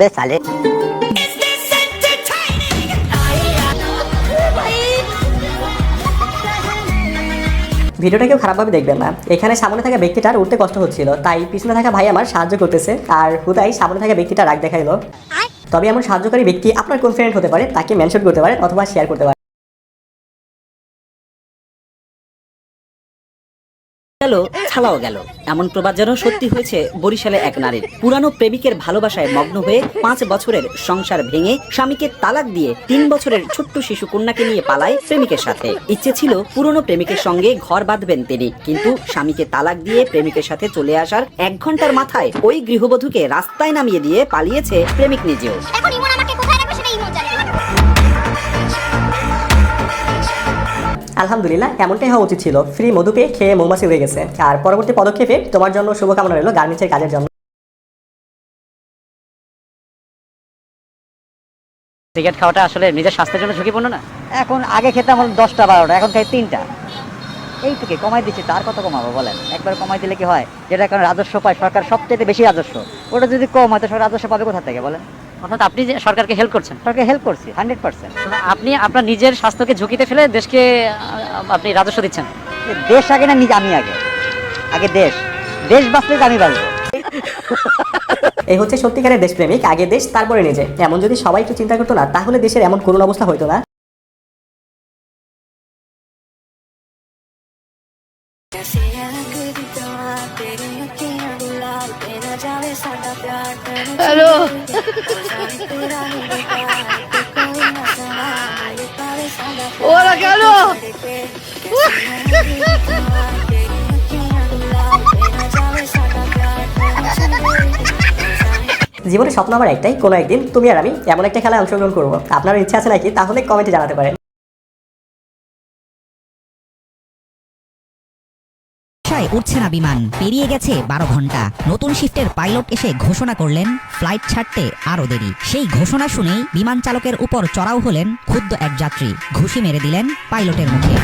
হবে সালে ভিডিওটা কেউ খারাপভাবে দেখবেন না। এখানে সামনে থাকা ব্যক্তিটার উঠতে কষ্ট হচ্ছিল। তাই পিছনে থাকা ভাই আমার সাহায্য করতেছে। আর হুদাই সামনে থাকা ব্যক্তিটা রাগ দেখাইলো। তবে এমন সাহায্যকারী ব্যক্তি আপনার কনফিডেন্ট হতে পারে তাকে মেনশন করতে পারেন অথবা শেয়ার করতে পারে ছাড়াও গেল। এমন প্রবাদ যেন সত্যি হয়েছে বরিশালে এক নারীর। পুরানো প্রেমিকের ভালোবাসায় মগ্ন হয়ে পাঁচ বছরের সংসার ভেঙে স্বামীকে তালাক দিয়ে তিন বছরের ছোট্ট শিশু কন্যাকে নিয়ে পালায় প্রেমিকের সাথে। ইচ্ছে ছিল পুরনো প্রেমিকের সঙ্গে ঘর বাঁধবেন তিনি। কিন্তু স্বামীকে তালাক দিয়ে প্রেমিকের সাথে চলে আসার এক ঘণ্টার মাথায় ওই গৃহবধূকে রাস্তায় নামিয়ে দিয়ে পালিয়েছে প্রেমিক নিজেও। আলহামদুলিল্লাহ এমনটাই হওয়া উচিত ছিল। ফ্রি মধু পেয়ে খেয়ে মৌমাছি উড়ে গেছে। আর পরবর্তী পদক্ষেপে তোমার জন্য শুভকামনা রইল গার্মেন্টসের কাজের জন্য। সিগারেট খাওয়াটা আসলে নিজের স্বাস্থ্যের জন্য ঝুঁকিপূর্ণ না? এখন আগে খেতাম হলো দশটা বারোটা এখন খাই তিনটা। এইটুকু কমাই দিচ্ছি তার কত কমাবো বলেন? একবার কমাই দিলে কি হয়? যেটা কারণ রাজস্ব পায় সরকার সবচেয়ে বেশি রাজস্ব। ওটা যদি কম হয় তো সরকার রাজস্ব পাবে কোথা থেকে বলেন? অর্থাৎ আপনি যে সরকারকে হেল্প করছেন। সরকার হেল্প করছি হান্ড্রেড পার্সেন্ট আপনি আপনার নিজের স্বাস্থ্যকে ঝুঁকিতে ফেলে দেশকে আপনি রাজস্ব দিচ্ছেন। দেশ আগে না নিজে আমি আগে? আগে দেশ। দেশ বাঁচলে আমি বাঁচবো। এই হচ্ছে সত্যিকারের দেশপ্রেমিক আগে দেশ তারপরে নিজে। এমন যদি সবাই একটু চিন্তা করতো না তাহলে দেশের এমন করুণ অবস্থা হইতো না। জীবনে স্বপ্ন আমার একটাই, কোনো একদিন তুমি আর আমি এমন একটা খেলায় অংশগ্রহণ করব। আপনার ইচ্ছা আছে নাকি? তাহলে কমেন্টে জানাতে পারেন। বাসায় উঠছে না বিমান। পেরিয়ে গেছে বারো ঘণ্টা। নতুন শিফটের পাইলট এসে ঘোষণা করলেন, ফ্লাইট ছাড়তে আরও দেরি। সেই ঘোষণা শুনেই বিমান চালকের উপর চড়াও হলেন ক্ষুদ্র এক যাত্রী। ঘুষি মেরে দিলেন পাইলটের মুখে।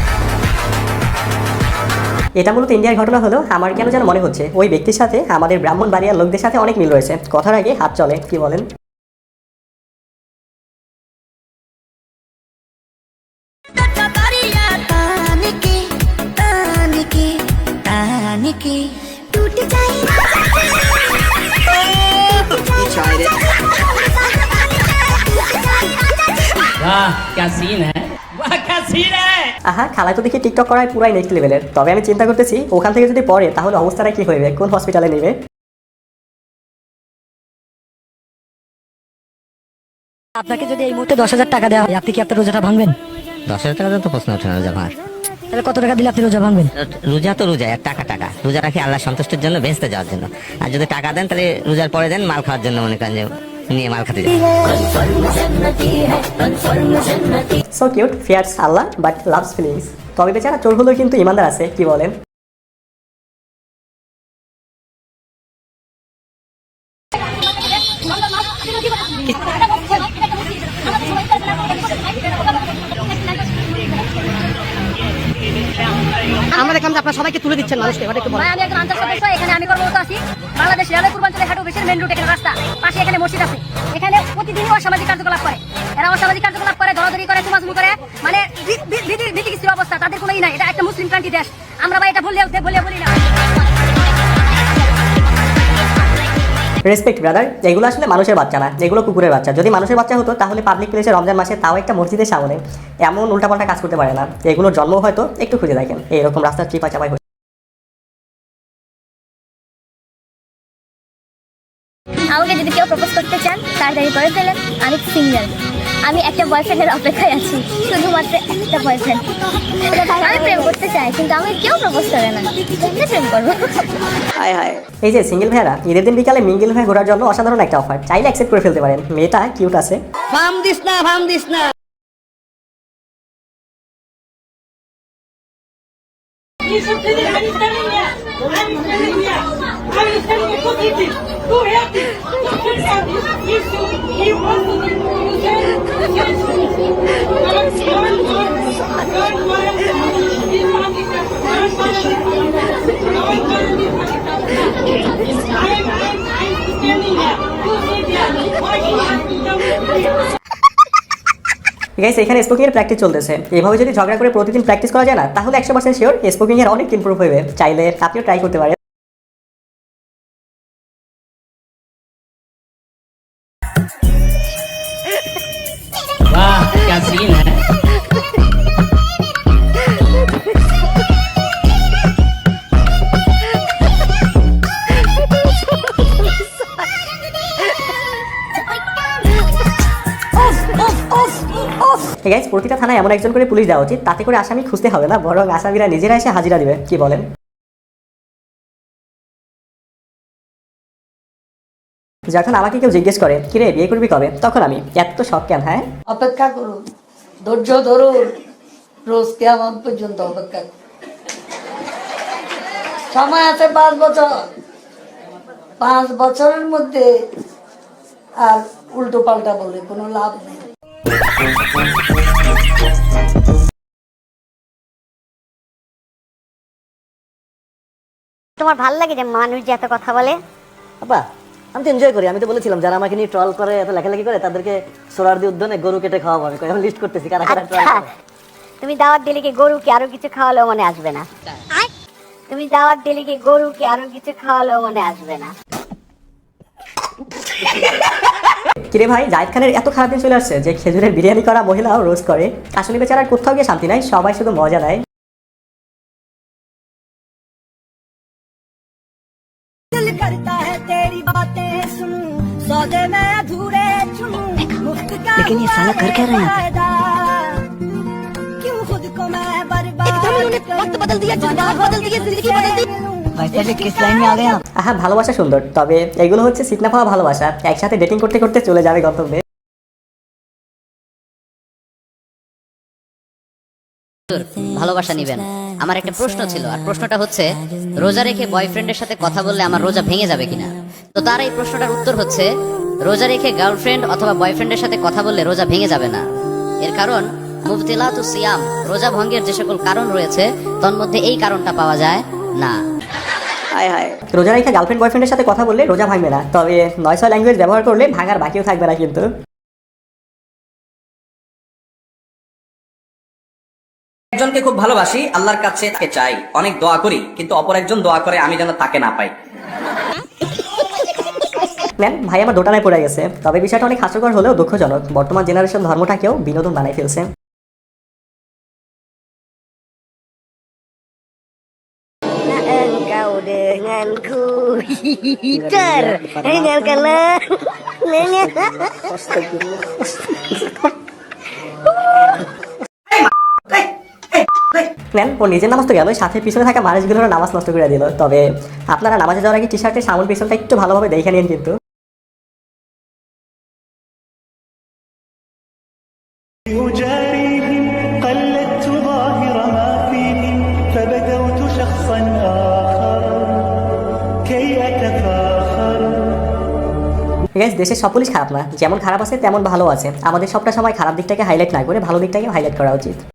এটা মূলত ইন্ডিয়ার ঘটনা হলো, আমার কেন যেন মনে হচ্ছে, ওই ব্যক্তির সাথে আমাদের ব্রাহ্মণ বাড়িয়ার লোকদের সাথে অনেক মিল রয়েছে। কথার আগে হাত চলে, কি বলেন? टूट वाह क्या सीन है वाह क्या सीन है আহা খালা তো দেখি টিকটক করায় পুরাই নেক্সট লেভেলের তবে আমি চিন্তা করতেছি ওখান থেকে যদি পড়ে তাহলে অবস্থাটা কি হইবে কোন হসপিটালে নেবে আপনাকে যদি এই মুহূর্তে দশ হাজার টাকা দেওয়া হয় আপনি কি আপনার রোজাটা ভাঙবেন দশ হাজার টাকা তো প্রশ্ন ওঠে না রোজা ভাঙার তাহলে কত টাকা দিলে আপনি রোজা ভাঙবেন? রোজা তো রোজা আর টাকা টাকা। রোজা রাখি আল্লাহ সন্তুষ্টির জন্য বেঁচতে যাওয়ার জন্য। আর যদি টাকা দেন তাহলে রোজার পরে দেন মাল খাওয়ার জন্য মনে করেন যে নিয়ে মাল খেতে সো কিউট ফিয়ার্স আল্লাহ বাট লাভস ফিলিংস তবে বেচারা চোর হলেও কিন্তু ইমানদার আছে কি বলেন? আমরা দেখলাম যে আপনারা সবাইকে তুলে দিচ্ছেন মানুষকে, এবার একটু বলেন। আমি একজন আনসার সদস্য, এখানে আমি কর্মরত আছি। বাংলাদেশ রেলওয়ে হাটু মেন রুট এখানে রাস্তা। পাশে এখানে মসজিদ আছে। এখানে প্রতিদিনই অসামাজিক কার্যকলাপ করে। এরা অসামাজিক কার্যকলাপ করে, দলাদলি করে, চুমাচুমি করে। মানে অবস্থা, তাদের কোনো নাই। এটা একটা মুসলিম কান্ট্রি দেশ। আমরা ভাই এটা ভুলে বলে বলি না। রেসপেক্ট ব্রাদার এগুলো আসলে মানুষের বাচ্চা না এগুলো কুকুরের বাচ্চা। যদি মানুষের বাচ্চা হতো, তাহলে পাবলিক প্লেসে রমজান মাসে তাও একটা মসজিদের সামনে এমন উল্টাপাল্টা কাজ করতে পারে না। এগুলোর জন্ম হয়তো একটু খুঁজে দেখেন। এইরকম রাস্তার চিপা চাপাই। আমাকে যদি কেউ প্রপোজ করতে চান, তাড়াতাড়ি করে ফেলেন। আমি সিঙ্গেল আমি একটা বয়ফ্রেন্ডের অপেক্ষায় আছি শুধুমাত্র একটা বয়ফ্রেন্ড আমি প্রেম করতে চাই কিন্তু আমি কেউ প্রপোজ করে না। কেমনে প্রেম করব? এই যে সিঙ্গেল ভাইয়ারা ঈদের দিন বিকালে মিঙ্গেল হয়ে ঘোরার জন্য অসাধারণ একটা অফার চাইলে অ্যাকসেপ্ট করে ফেলতে পারেন। মেয়েটা কিউট আছে। ফার্ম দিস না ফার্ম দিস না। I'm গাইস এখানে স্পোকিংয়ের প্র্যাকটিস চলতেছে। এভাবে যদি ঝগড়া করে প্রতিদিন প্র্যাকটিস করা যায় না, তাহলে একশো পার্সেন্ট শিওর স্পোকিংয়ের অনেক ইমপ্রুভ হবে চাইলে আপনিও ট্রাই করতে পারেন। গাইস প্রতিটা থানায় এমন একজন করে পুলিশ দেওয়া উচিত, তাতে করে আসামি খুঁজতে হবে না, বরং আসামিরা নিজেরা এসে হাজিরা দিবে। কি বলেন? যখন আমাকে কেউ জিজ্ঞেস করে কিরে বিয়ে করবি কবে? তখন আমি, এত শখ কেন হ্যাঁ? অপেক্ষা করুন, ধৈর্য ধরুন, রোজ কেমন পর্যন্ত অপেক্ষা সময় আছে পাঁচ বছর। পাঁচ বছরের মধ্যে আর উল্টো পাল্টা বলে কোনো লাভ নেই। তোমার ভালো লাগে যে মানুষ যে এত কথা বলে? আপা আমি তো এনজয় করি। আমি তো বলেছিলাম যারা আমাকে নিয়ে ট্রল করে এত লেখালেখি করে তাদেরকে সোলার দিয়ে উদ্যানে গরু কেটে খাওয়াবো আমি। এখন লিস্ট করতেছি কারা কারা ট্রল আচ্ছা তুমি দাওয়াত দিলে কি গরু কি আরও কিছু খাওয়ালেও মনে আসবে না? তুমি দাওয়াত দিলে কি গরু কি আরও কিছু খাওয়ালেও মনে আসবে না? কিরে ভাই জাহিদ খানের এত খারাপ দিন চলে আসছে যে খেজুরের বিরিয়ানি করা মহিলাও রোজ করে আসলে বেচারার কোথাও গিয়ে শান্তি নাই সবাই শুধু মজা দেয় लेकिन ये साला कर क्या रहे हैं भाई साहब ये किस लाइन হ্যাঁ ভালোবাসা সুন্দর। তবে এগুলো হচ্ছে সিটনা পাওয়া ভালোবাসা। একসাথে ডেটিং করতে করতে চলে যাবে গন্তব্যে। ভালোবাসা নিবেন। আমার একটা প্রশ্ন ছিল। আর প্রশ্নটা হচ্ছে, রোজা রেখে বয়ফ্রেন্ডের সাথে কথা বললে আমার রোজা ভেঙে যাবে কিনা? তো তার এই প্রশ্নটার উত্তর হচ্ছে, রোজা রেখে গার্লফ্রেন্ড অথবা বয়ফ্রেন্ডের সাথে কথা বললে রোজা ভেঙে যাবে না। এর কারণ মুফতিলাতু সিয়াম, রোজা ভঙ্গের যে সকল কারণ রয়েছে, তন্মধ্যে এই কারণটা পাওয়া যায় না। হায় হায়। রোজা রেখে গার্লফ্রেন্ড বয়ফ্রেন্ডের সাথে কথা বললে রোজা ভাঙবে না তবে নয় ছয় ল্যাঙ্গুয়েজ ব্যবহার করলে ভাঙার বাকিও থাকবে না কিন্তু। একজনকে খুব ভালোবাসি আল্লাহর কাছে তাকে চাই অনেক দোয়া করি কিন্তু অপর একজন দোয়া করে আমি যেন তাকে না পাই। ম্যাম ভাই আমার দোটানায় পড়ে গেছে তবে বিষয়টা অনেক হাস্যকর হলেও দুঃখজনক। বর্তমান জেনারেশন ধর্মটাকেও বিনোদন বানাই ফেলছে। Denganku Ter Tinggalkanlah নেন ও নিজের নামাজ তো গেল সাথে পিছনে থাকা মানুষগুলোর নামাজ নষ্ট করে দিল। তবে আপনারা নামাজে যাওয়ার আগে টি শার্টের সামন পিছনটা একটু ভালোভাবে দেখে নিন কিন্তু। গাইস দেশের পুলিশ খারাপ না। যেমন খারাপ আছে, তেমন ভালো আছে। আমাদের সবটা সময় খারাপ দিকটাকে হাইলাইট না করে ভালো দিকটাকে হাইলাইট করা উচিত।